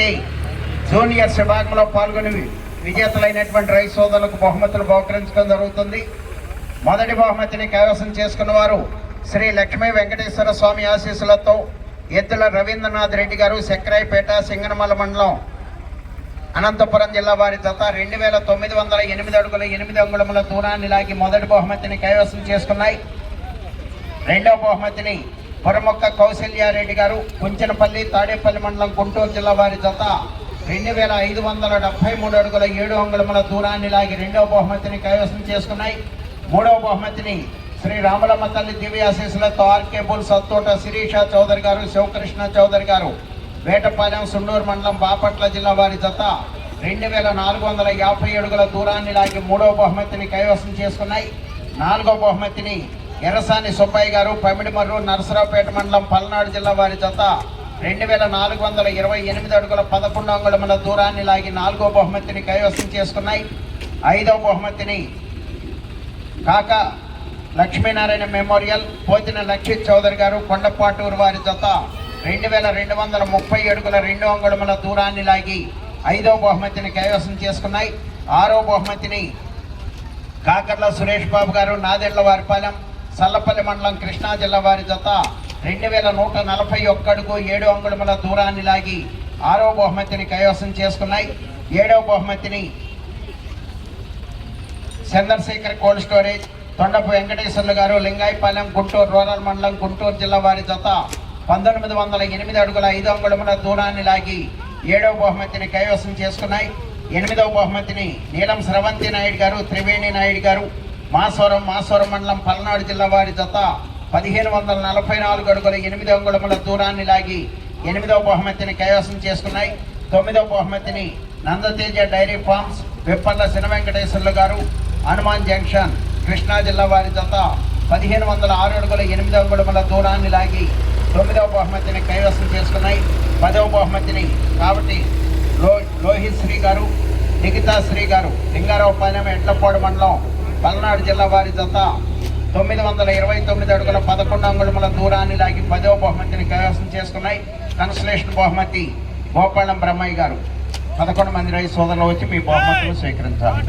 బహుమతి జూనియర్స్ విభాగంలో పాల్గొని విజేతలైనటువంటి రైతు సోదరులకు బహుమతులు బహుకరించడం జరుగుతుంది. మొదటి బహుమతిని కైవసం చేసుకున్న వారు శ్రీ లక్ష్మీ వెంకటేశ్వర స్వామి ఆశీస్సులతో ఎద్దుల రవీంద్రనాథ్ రెడ్డి గారు సెక్రాయిపేట సింగనమల మండలం అనంతపురం జిల్లా వారి జత రెండు వేల తొమ్మిది వందల ఎనిమిది అడుగుల ఎనిమిది అంగుళముల దూరాన్ని లాగి మొదటి బహుమతిని కైవసం చేసుకున్నాయి. రెండవ బహుమతిని పొరమొక్క కౌశల్యారెడ్డి గారు కుంచనపల్లి తాడేపల్లి మండలం గుంటూరు జిల్లా వారి జత రెండు వేల ఐదు వందల డెబ్బై మూడు అడుగుల ఏడు అంగుళముల దూరాన్ని లాగి రెండవ బహుమతిని కైవసం చేసుకున్నాయి. మూడవ బహుమతిని శ్రీ రామలమ్మ తల్లి దివ్య ఆశీస్సులతో ఆర్కే బుల్ సత్తోట శిరీష చౌదరి గారు శివకృష్ణ చౌదరి గారు వేటపాలెం సుండూరు మండలం బాపట్ల జిల్లా వారి జత రెండు వేల నాలుగు వందల యాభై అడుగుల దూరాన్ని లాగి మూడవ బహుమతిని కైవసం చేసుకున్నాయి. నాలుగవ బహుమతిని ఎర్రసాని సుబ్బయ్య గారు పమిడిమర్రు నరసరావుపేట మండలం పల్నాడు జిల్లా వారి జత రెండు వేల నాలుగు వందల ఇరవై ఎనిమిది అడుగుల పదకొండు అంగుళముల దూరాన్ని లాగి నాలుగో బహుమతిని కైవసం చేసుకున్నాయి. ఐదవ బహుమతిని కాక లక్ష్మీనారాయణ మెమోరియల్ పోతిన లక్ష్మీ చౌదరి గారు కొండపాటూరు వారి జత రెండు వేల రెండు వందల ముప్పై అడుగుల రెండు అంగుళముల దూరాన్ని లాగి ఐదవ బహుమతిని కైవసం చేసుకున్నాయి. ఆరో బహుమతిని కాకర్ల సురేష్ బాబు గారు నాదెళ్ళ వారిపాలెం సల్లపల్లి మండలం కృష్ణా జిల్లా వారి జత రెండు వేల నూట నలభై ఒక్కడుగు ఏడు అంగుళముల దూరాన్ని లాగి ఆరో బహుమతిని కైవసం చేసుకున్నాయి. ఏడవ బహుమతిని చంద్రశేఖర్ కోల్డ్ స్టోరేజ్ తొండపు వెంకటేశ్వర్లు గారు లింగాయపాలెం గుంటూరు రూరల్ మండలం గుంటూరు జిల్లా వారి జత పంతొమ్మిది వందల ఎనిమిది అడుగుల ఐదు అంగుళముల దూరాన్ని లాగి ఏడవ బహుమతిని కైవసం చేసుకున్నాయి. ఎనిమిదవ బహుమతిని నీలం స్రవంతి నాయుడు గారు త్రివేణి నాయుడు గారు మాసవరం మాసవరం మండలం పల్నాడు జిల్లా వారి జత పదిహేను వందల నలభై నాలుగు అడుగుల ఎనిమిది అంగుళముల దూరాన్ని లాగి ఎనిమిదవ బహుమతిని కైవసం చేసుకున్నాయి. తొమ్మిదవ బహుమతిని నందతేజ డైరీ ఫార్మ్స్ విప్పల్ల సిన వెంకటేశ్వర్లు గారు హనుమాన్ జంక్షన్ కృష్ణా జిల్లా వారి జత పదిహేను వందల ఆరు అడుగుల ఎనిమిది అంగుళముల దూరాన్ని లాగి తొమ్మిదవ బహుమతిని కైవసం చేసుకున్నాయి. పదవ బహుమతిని కాబట్టి లో లోహిత్ శ్రీ గారు నిఖితా శ్రీ గారు లింగారావుపాలెం ఎడ్లపాడు మండలం పల్నాడు జిల్లా వారి జత తొమ్మిది వందల ఇరవై తొమ్మిది అడుగుల పదకొండు అంగుళముల దూరాన్ని లాగి పదవ బహుమతిని కైవసం చేసుకున్నాయి. కన్సలేషన్ బహుమతి గోపాలం బ్రహ్మయ్య గారు. పదకొండు మంది రైతు సోదరులు వచ్చి మీ బహుమతులు స్వీకరించాలి.